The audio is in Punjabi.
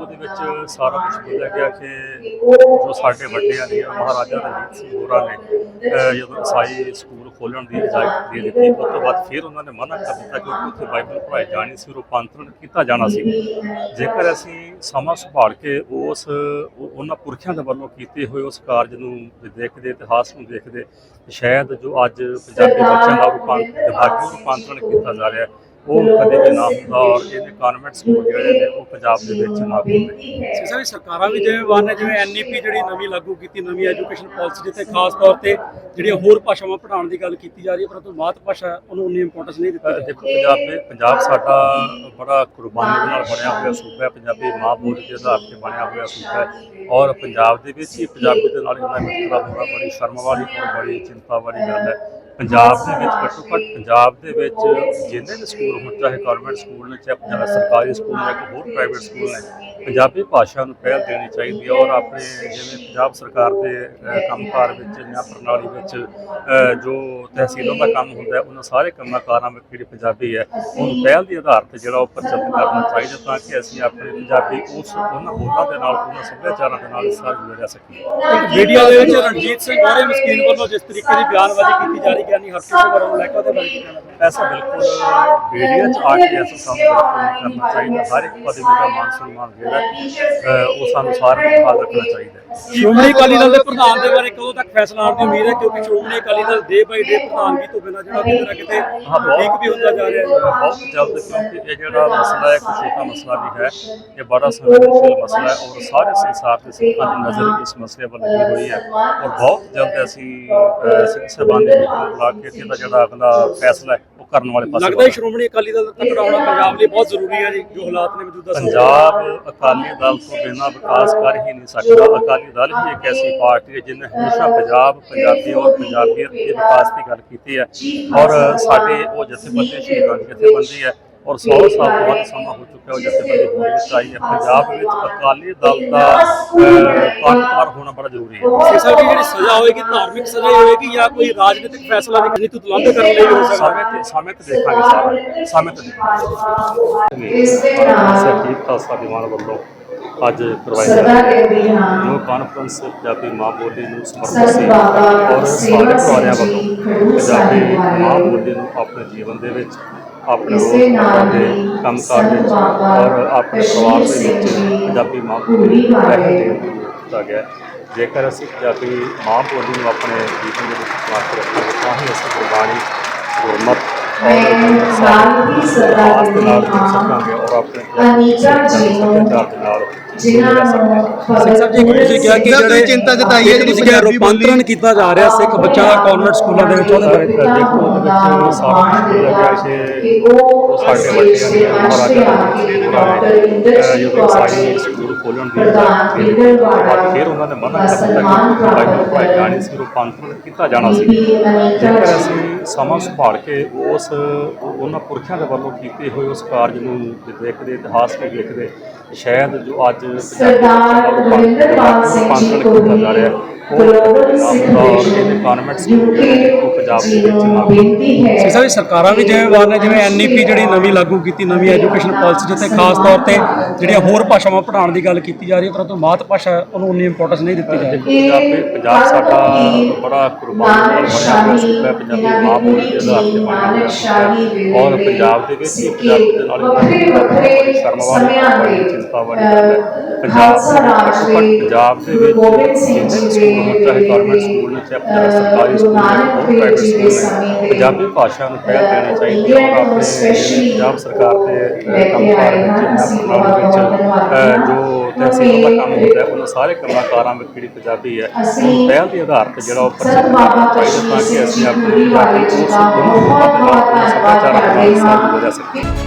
ਉਹਦੇ ਵਿੱਚ ਸਾਰਾ ਕੁਝ ਬੋਲਿਆ ਗਿਆ ਕਿ ਜੋ ਸਾਡੇ ਵੱਡਿਆਂ ਨੇ ਮਹਾਰਾਜਾ ਰਣਜੀਤ ਸਿੰਘ ਹੋਰਾਂ ਨੇ ਜਦੋਂ ਈਸਾਈ ਸਕੂਲ ਖੋਲਣ ਦੀ ਇਜਾਜ਼ਤ ਦੇ ਦਿੱਤੀ, ਉਸ ਤੋਂ ਬਾਅਦ ਫਿਰ ਉਹਨਾਂ ਨੇ ਮਨਾ ਕਰ ਦਿੱਤਾ ਕਿ ਉੱਥੇ ਬਾਈਬਲ ਪੜ੍ਹਾਈ ਜਾਣੀ ਸੀ ਰੂਪਾਂਤਰਣ ਕੀਤਾ ਜਾਣਾ ਸੀ। ਜੇਕਰ ਅਸੀਂ ਸਮਾਂ ਸੰਭਾਲ ਕੇ ਉਸ ਉਹਨਾਂ ਪੁਰਖਿਆਂ ਦੇ ਵੱਲੋਂ ਕੀਤੇ ਹੋਏ ਉਸ ਕਾਰਜ ਨੂੰ ਦੇਖਦੇ, ਇਤਿਹਾਸ ਨੂੰ ਦੇਖਦੇ, ਸ਼ਾਇਦ ਜੋ ਅੱਜ ਪੰਜਾਬੀ ਬੱਚਿਆਂ ਦਾ ਰੂਪਾਂਤਰ ਦਿਮਾਗੀ ਰੂਪਾਂਤਰਣ ਕੀਤਾ ਜਾ ਰਿਹਾ ਹੈ ਉਹ ਕਦੇ ਵੀ ਨਾ ਹੁੰਦਾ ਔਰ ਇਹਦੇ ਕਨਵੈਂਟ ਸਕੂਲ ਜਿਹੜੇ ਨੇ ਉਹ ਪੰਜਾਬ ਦੇ ਵਿੱਚ ਨਾ ਹੁੰਦੇ ਵੀ ਸਰਕਾਰਾਂ ਵੀ ਜ਼ਿੰਮੇਵਾਰ ਨੇ ਜਿਵੇਂ ਐਨਈਪੀ ਜਿਹੜੀ ਨਵੀਂ ਲਾਗੂ ਕੀਤੀ ਨਵੀਂ ਐਜੂਕੇਸ਼ਨ ਪਾਲਿਸੀ ਜਿੱਥੇ ਖਾਸ ਤੌਰ ਤੇ ਜਿਹੜੀਆਂ ਹੋਰ ਭਾਸ਼ਾਵਾਂ ਪੜ੍ਹਾਉਣ ਦੀ ਗੱਲ ਕੀਤੀ ਜਾ ਰਹੀ ਹੈ ਪਰੰਤੂ ਮਾਤ ਭਾਸ਼ਾ ਉਹਨੂੰ ਉਨੀ ਇੰਪੋਰਟੈਂਸ ਨਹੀਂ ਦਿੱਤੀ ਜਾਂਦੀ ਦੇਖੋ ਪੰਜਾਬ ਦੇ ਪੰਜਾਬ ਸਾਡਾ ਬੜਾ ਕੁਰਬਾਨੀ ਦੇ ਨਾਲ ਬਣਿਆ ਹੋਇਆ ਸੂਬਾ ਹੈ ਪੰਜਾਬੀ ਮਾਂ ਬੋਲੀ ਦੇ ਆਧਾਰ ਤੇ ਬਣਿਆ ਹੋਇਆ ਸੂਬਾ ਹੈ ਔਰ ਪੰਜਾਬ ਦੇ ਵਿੱਚ ਹੀ ਪੰਜਾਬੀ ਦੇ ਨਾਲ ਇੰਨਾ ਮਿੱਤਰਾ ਹੋਣਾ ਬੜੀ ਸ਼ਰਮ ਵਾਲੀ ਔਰ ਬੜੀ ਚਿੰਤਾ ਵਾਲੀ ਗੱਲ ਹੈ। ਪੰਜਾਬ ਦੇ ਵਿੱਚ ਘੱਟੋ ਘੱਟ ਪੰਜਾਬ ਦੇ ਵਿੱਚ ਜਿੰਨੇ ਵੀ ਸਕੂਲ ਹੋਣ ਚਾਹੇ ਗਵਰਨਮੈਂਟ ਸਕੂਲ ਨੇ ਚਾਹੇ ਪੰਜਾਬ ਸਰਕਾਰੀ ਸਕੂਲ ਨੇ ਕੋਈ ਹੋਰ ਪ੍ਰਾਈਵੇਟ ਸਕੂਲ ਨੇ ਪੰਜਾਬੀ ਭਾਸ਼ਾ ਨੂੰ ਪਹਿਲ ਦੇਣੀ ਚਾਹੀਦੀ ਹੈ ਔਰ ਆਪਣੇ ਜਿਵੇਂ ਪੰਜਾਬ ਸਰਕਾਰ ਦੇ ਕੰਮਕਾਰ ਵਿੱਚ ਜਾਂ ਪ੍ਰਣਾਲੀ ਵਿੱਚ ਜੋ ਤਹਿਸੀਲਾਂ ਦਾ ਕੰਮ ਹੁੰਦਾ ਹੈ ਉਹਨਾਂ ਸਾਰੇ ਕੰਮਾਂ ਕਾਰਾਂ ਵਿੱਚ ਜਿਹੜੀ ਪੰਜਾਬੀ ਹੈ ਉਹਨੂੰ ਪਹਿਲ ਦੇ ਆਧਾਰ ਤੇ ਜਿਹੜਾ ਉਹ ਪ੍ਰਚਲਿਤ ਕਰਨਾ ਚਾਹੀਦਾ ਤਾਂ ਕਿ ਅਸੀਂ ਆਪਣੇ ਪੰਜਾਬੀ ਉਸ ਉਹਨਾਂ ਬੋਲਾਂ ਦੇ ਨਾਲ ਉਹਨਾਂ ਸੱਭਿਆਚਾਰਾਂ ਦੇ ਨਾਲ ਇਸ ਨਾਲ ਜੁੜੇ ਰਹਿ ਸਕੀਏ ਮੀਡੀਆ ਦੇ ਵਿੱਚ ਰਣਜੀਤ ਸਿੰਘ ਗੋਰੇ ਮਸਕੀਨ ਵੱਲੋਂ ਜਿਸ ਤਰੀਕੇ ਦੀ ਬਿਆਨਬਾਜ਼ੀ ਕੀਤੀ ਜਾ ਰਹੀ ਹੈ ਨਹੀਂ ਹਰਕਤ ਵਰੋਂ ਲੈ ਕੇ ਉਹਦੇ ਬਾਰੇ ਕੀ ਕਹਿਣਾ ਚਾਹੁੰਦੇ? ਐਸਾ ਬਿਲਕੁਲ ਮੀਡੀਆ 'ਚ ਆ ਕੇ ਐਸਾ ਨਹੀਂ ਕਰਨਾ ਚਾਹੀਦਾ ਹਰ ਇੱਕ ਪਦਵੀ ਦਾ ਮਾਨ ਸਨਮਾਨ ਜਿਹੜਾ ਹੈ, ਅਹ, ਉਹ ਸਾਨੂੰ ਸਾਰਿਆਂ ਨੂੰ ਹਾਲ ਰੱਖਣਾ ਚਾਹੀਦਾ ਸ਼੍ਰੋਮਣੀ ਅਕਾਲੀ ਦਲ ਦੇ ਪ੍ਰਧਾਨ ਦੇ ਬਾਰੇ ਕਦੋਂ ਤੱਕ ਫੈਸਲਾ ਆਉਣ ਦੀ ਉਮੀਦ ਹੈ? ਕਿਉਂਕਿ ਸ਼੍ਰੋਮਣੀ ਅਕਾਲੀ ਦਲ ਡੇ ਬਾਈ ਡੇ ਪ੍ਰਧਾਨਗੀ ਤੋਂ ਬਿਨਾਂ ਜਿਹੜਾ ਕਿਤੇ ਨਾ ਕਿਤੇ ਵੀਕ ਵੀ ਹੁੰਦਾ ਜਾ ਰਿਹਾ ਹੈ। ਬਹੁਤ ਜਲਦ ਕਿਉਂਕਿ ਇਹ ਜਿਹੜਾ ਮਸਲਾ ਹੈ ਕੋਈ ਛੋਟਾ ਮਸਲਾ ਨਹੀਂ ਹੈ ਇਹ ਬੜਾ ਸੰਵੇਦਨਸ਼ੀਲ ਮਸਲਾ ਹੈ ਔਰ ਸਾਰੇ ਸੰਸਾਰ ਦੇ ਸਿੱਖਾਂ ਦੀ ਨਜ਼ਰ ਇਸ ਮਸਲੇ ਵੱਲ ਲੱਗੀ ਹੋਈ ਹੈ ਔਰ ਬਹੁਤ ਜਲਦ ਅਸੀਂ ਸਿੱਖ ਸਭਾ ਦੇ ਬੁਲਾ ਕੇ ਇਹਦਾ ਜਿਹੜਾ ਅਗਲਾ ਫੈਸਲਾ ਹੈ ਉਹ ਕਰਨ ਵਾਲੇ ਪਾਸੇ ਲੱਗਦਾ ਹੈ ਸ਼੍ਰੋਮਣੀ ਅਕਾਲੀ ਦਲ ਦਾ ਤਕੜਾ ਹੋਣਾ ਪੰਜਾਬ ਲਈ ਬਹੁਤ ਜ਼ਰੂਰੀ ਹੈ ਜੀ ਜੋ ਹਾਲਾਤ ਨੇ ਮੌਜੂਦਾ। ਪੰਜਾਬ ਅਕਾਲੀ ਦਲ ਤੋਂ ਬਿਨਾਂ ਵਿਕਾਸ ਕਰ ਹੀ ਨਹੀਂ ਸਕਦਾ। ਅਕਾਲੀ ਦਲ ਹੀ ਇੱਕ ਐਸੀ ਪਾਰਟੀ ਹੈ ਜਿਹਨੇ ਹਮੇਸ਼ਾ ਪੰਜਾਬ, ਪੰਜਾਬੀ ਔਰ ਪੰਜਾਬੀਅਤ ਦੇ ਵਿਕਾਸ ਦੀ ਗੱਲ ਕੀਤੀ ਹੈ। ਔਰ ਸਾਡੇ ਉਹ ਜਥੇਬੰਦੀ ਸ਼ਹੀਦਾਂ ਦੀ ਜਥੇਬੰਦੀ ਹੈ ਔਰ 100 ਸਾਲ ਤੋਂ ਵੱਧ ਸਮਾਂ ਹੋ ਚੁੱਕਾ ਉਹ ਜਥੇਬੰਦੀ ਹੋਣ ਵਿੱਚ ਆਈ ਹੈ। ਪੰਜਾਬ ਵਿੱਚ ਅਕਾਲੀ ਦਲ ਦਾ ਤਾਕਤਵਰ ਹੋਣਾ ਬੜਾ ਜ਼ਰੂਰੀ ਹੈ। ਇਸ ਦੀ ਜਿਹੜੀ ਸਜ਼ਾ ਹੋਏਗੀ ਧਾਰਮਿਕ ਸਜ਼ਾ ਹੀ ਹੋਏਗੀ ਜਾਂ ਕੋਈ ਰਾਜਨੀਤਿਕ ਫੈਸਲਾ ਵੀ ਨੀਤੀ ਤੁਲੰਦ ਕਰਨ ਲਈ ਹੋ ਸਕਦਾ ਤੇ ਸਮੇਂ ਤੇ ਦੇਖਾਂਗੇ ਸਾਰਾ। ਸਮੇਂ ਤੇ ਦੇਖਾਂਗੇ। ਇਸ ਦੇ ਨਾਲ ਸਰਜੀਤ ਖਾਲਸਾ ਦੀਵਾਨ ਵੱਲੋਂ ਅੱਜ ਕਰਵਾਈ ਜਾ ਰਹੀ ਕਹਿੰਦੀ ਹਾਂ ਜੋ ਕਾਨਫਰੰਸ ਪੰਜਾਬੀ ਮਾਂ ਬੋਲੀ ਨੂੰ ਸਮਰਪਿਤ ਸੀ ਔਰ ਸੇਵਾ ਸਾਰੇ ਸਿੰਘ ਵੱਲੋਂ ਪੰਜਾਬੀ ਮਾਂ ਬੋਲੀ ਨੂੰ ਆਪਣੇ ਜੀਵਨ ਦੇ ਵਿੱਚ ਆਪਣੇ ਰੋਜ਼ਮਰਰਾ ਨਾਲ ਦੇ ਹੀ ਕੰਮਕਾਰ ਵਿੱਚ ਔਰ ਆਪਣੇ ਪਰਿਵਾਰ ਦੇ ਵਿੱਚ ਪੰਜਾਬੀ ਮਾਂ ਬੋਲੀ ਨੂੰ ਦਿੱਤਾ ਗਿਆ। ਜੇਕਰ ਅਸੀਂ ਪੰਜਾਬੀ ਮਾਂ ਬੋਲੀ ਨੂੰ ਆਪਣੇ ਜੀਵਨ ਦੇ ਵਿੱਚ ਸਮਾਰ ਕੇ ਰੱਖਾਂਗੇ ਤਾਂ ਹੀ ਅਸੀਂ ਗੁਰਬਾਣੀ ਗੁਰਮਤ ਮੈਂ ਨਾਲ ਹੀ ਸਦਾ ਆਸ ਦੇ ਨਾਲ ਕਹਿੰਦੀ ਜੁੜ ਹਾਂ ਸਕਾਂਗੇ ਔਰ ਆਪਣੇ ਅਨੀਤਾ ਜੀ ਨੂੰ ਸੱਭਿਆਚਾਰ ਦੇ ਨਾਲ ਜਿਨ੍ਹਾਂ ਜੁੜ ਸਕਦੇ ਹਾਂ। ਨੂੰ ਸਿੰਘ ਸਾਹਿਬ ਜੀ ਤੁਸੀਂ ਕਿਹਾ ਕਿ ਤੁਸੀਂ ਜਿਹੜੇ ਚਿੰਤਾ ਜਤਾਈ ਹੈ ਜਿਹੜੀ ਤੁਸੀਂ ਕਿਹਾ ਪੰਜਾਬੀ ਬੋਲੀ- ਰੂਪਾਂਤਰਣ ਕੀਤਾ ਜਾ ਰਿਹਾ ਸਿੱਖ ਬੱਚਾ ਕਾਨਵੈਂਟ ਸਕੂਲਾਂ ਦੇ ਵਿੱਚ ਉਹਦੇ ਬਾਰੇ ਦੇਖੋ ਉਹਦੇ ਵਿੱਚ ਸਾਰਾ ਕੁਝ ਲੱਗਿਆ ਕਿ ਉਹ ਸਾਡੇ ਵੱਡਿਆਂ ਨੇ ਅਹ, ਜਦੋਂ ਸਾਈ ਸਕੂਲ ਖੋਲਣ ਦੀ ਫਿਰ ਉਹਨਾਂ ਨੇ ਮਨਾ ਕਰ ਦਿੱਤਾ ਕਿ ਬਾਈਬਲ ਪੜ੍ਹਾਈ ਜਾਣੀ ਸੀ ਰੂਪਾਂਤਰਣ ਕੀਤਾ ਜਾਣਾ ਸੀ। ਜੇਕਰ ਅਸੀਂ ਸਮਾਂ ਸੰਭਾਲ ਕੇ ਉਸ ਉਹਨਾਂ ਪੁਰਖਿਆਂ ਦੇ ਵੱਲੋਂ ਕੀਤੇ ਹੋਏ ਉਸ ਕਾਰਜ ਨੂੰ ਦੇਖਦੇ ਇਤਿਹਾਸ ਨੂੰ ਦੇਖਦੇ ਸ਼ਾਇਦ ਜੋ ਅੱਜ ਸਰਦਾਰ ਰਵਿੰਦਰਪਾਲ ਸਿੰਘ ਜੀ ਰੂਪਾਂਤਰਣ ਕੋ ਕੀਤਾ ਜਾ ਰਿਹਾ ਹੈ, ਉਹ ਗਲੋਬਲ ਸਿੱਖ ਔਰ ਇਹਦੇ ਪੰਜਾਬ ਦੇ ਵਿੱਚ ਹੈ ਸਿਸਾ ਵੀ ਸਰਕਾਰਾਂ ਵੀ ਜ਼ਿੰਮੇਵਾਰ ਨੇ ਜਿਵੇਂ ਐਨਈਪੀ ਜਿਹੜੀ ਨਵੀਂ ਲਾਗੂ ਕੀਤੀ ਨਵੀਂ ਐਜੂਕੇਸ਼ਨ ਪਾਲਿਸੀ ਜਿੱਥੇ ਖਾਸ ਤੌਰ ਤੇ ਜਿਹੜੀਆਂ ਹੋਰ ਭਾਸ਼ਾਵਾਂ ਪੜ੍ਹਾਉਣ ਦੀ ਗੱਲ ਕੀਤੀ ਜਾ ਰਹੀ ਹੈ ਪਰੰਤੂ ਮਾਤ ਭਾਸ਼ਾ ਉਹਨੂੰ ਉਨੀ ਇੰਪੋਰਟੈਂਸ ਨਹੀਂ ਦਿੱਤੀ ਜਾਂਦੀ ਦੇਖੋ ਪੰਜਾਬੀ ਪੰਜਾਬ ਸਾਡਾ ਬੜਾ ਕੁਰਬਾਨੀ ਨਾਲ ਬਣਿਆ ਹੋਇਆ ਸੂਬਾ ਹੈ ਪੰਜਾਬੀ ਮਾਂ ਬੋਲੀ ਦੇ ਆਧਾਰ ਤੇ ਬਣਿਆ ਹੋਇਆ ਸੂਬਾ ਹੈ ਔਰ ਪੰਜਾਬ ਦੇ ਵਿੱਚ ਪੰਜਾਬੀ ਦੇ ਨਾਲ ਬੜੀ ਚਿੰਤਾ ਵਾਲੀ ਗੱਲ ਹੈ ਪੰਜਾਬ ਦੇ ਵਿੱਚ ਸਿੰਘ ਜਿੰਨੇ ਜੀ ਸਕੂਲ ਹੋਣ ਚਾਹੇ ਗਵਰਨਮੈਂਟ ਸਕੂਲ ਨੇ ਚਾਹੇ ਪੰਜਾਬ ਸਰਕਾਰੀ ਸਕੂਲ ਨੇ ਹੋਰ ਪ੍ਰਾਈਵੇਟ ਸਕੂਲ ਨੇ ਪੰਜਾਬੀ ਭਾਸ਼ਾ ਨੂੰ ਪਹਿਲ ਦੇਣੀ ਚਾਹੀਦੀ ਹੈ। ਔਰ ਆਪਣੇ ਪੰਜਾਬ ਸਰਕਾਰ ਦੇ ਕੰਮਕਾਰ ਵਿੱਚ ਵਿੱਚ ਜੋ ਤਹਿਸੀਲਾਂ ਦਾ ਕੰਮ ਹੈ ਉਹਨਾਂ ਸਾਰੇ ਕੰਮਾਂ ਕਾਰਾਂ ਵਿੱਚ ਜਿਹੜੀ ਪੰਜਾਬੀ ਹੈ ਉਹਨੂੰ ਪਹਿਲ ਦੇ ਆਧਾਰ ਤੇ ਜਿਹੜਾ ਉਹ ਚਾਹੀਦਾ ਤਾਂ ਕਿ ਅਸੀਂ ਆਪਣੇ ਪੰਜਾਬੀ ਦੇ ਨਾਲ ਉਹਨਾਂ ਸੱਭਿਆਚਾਰਾਂ ਰਹਿ ਸਕੀਏ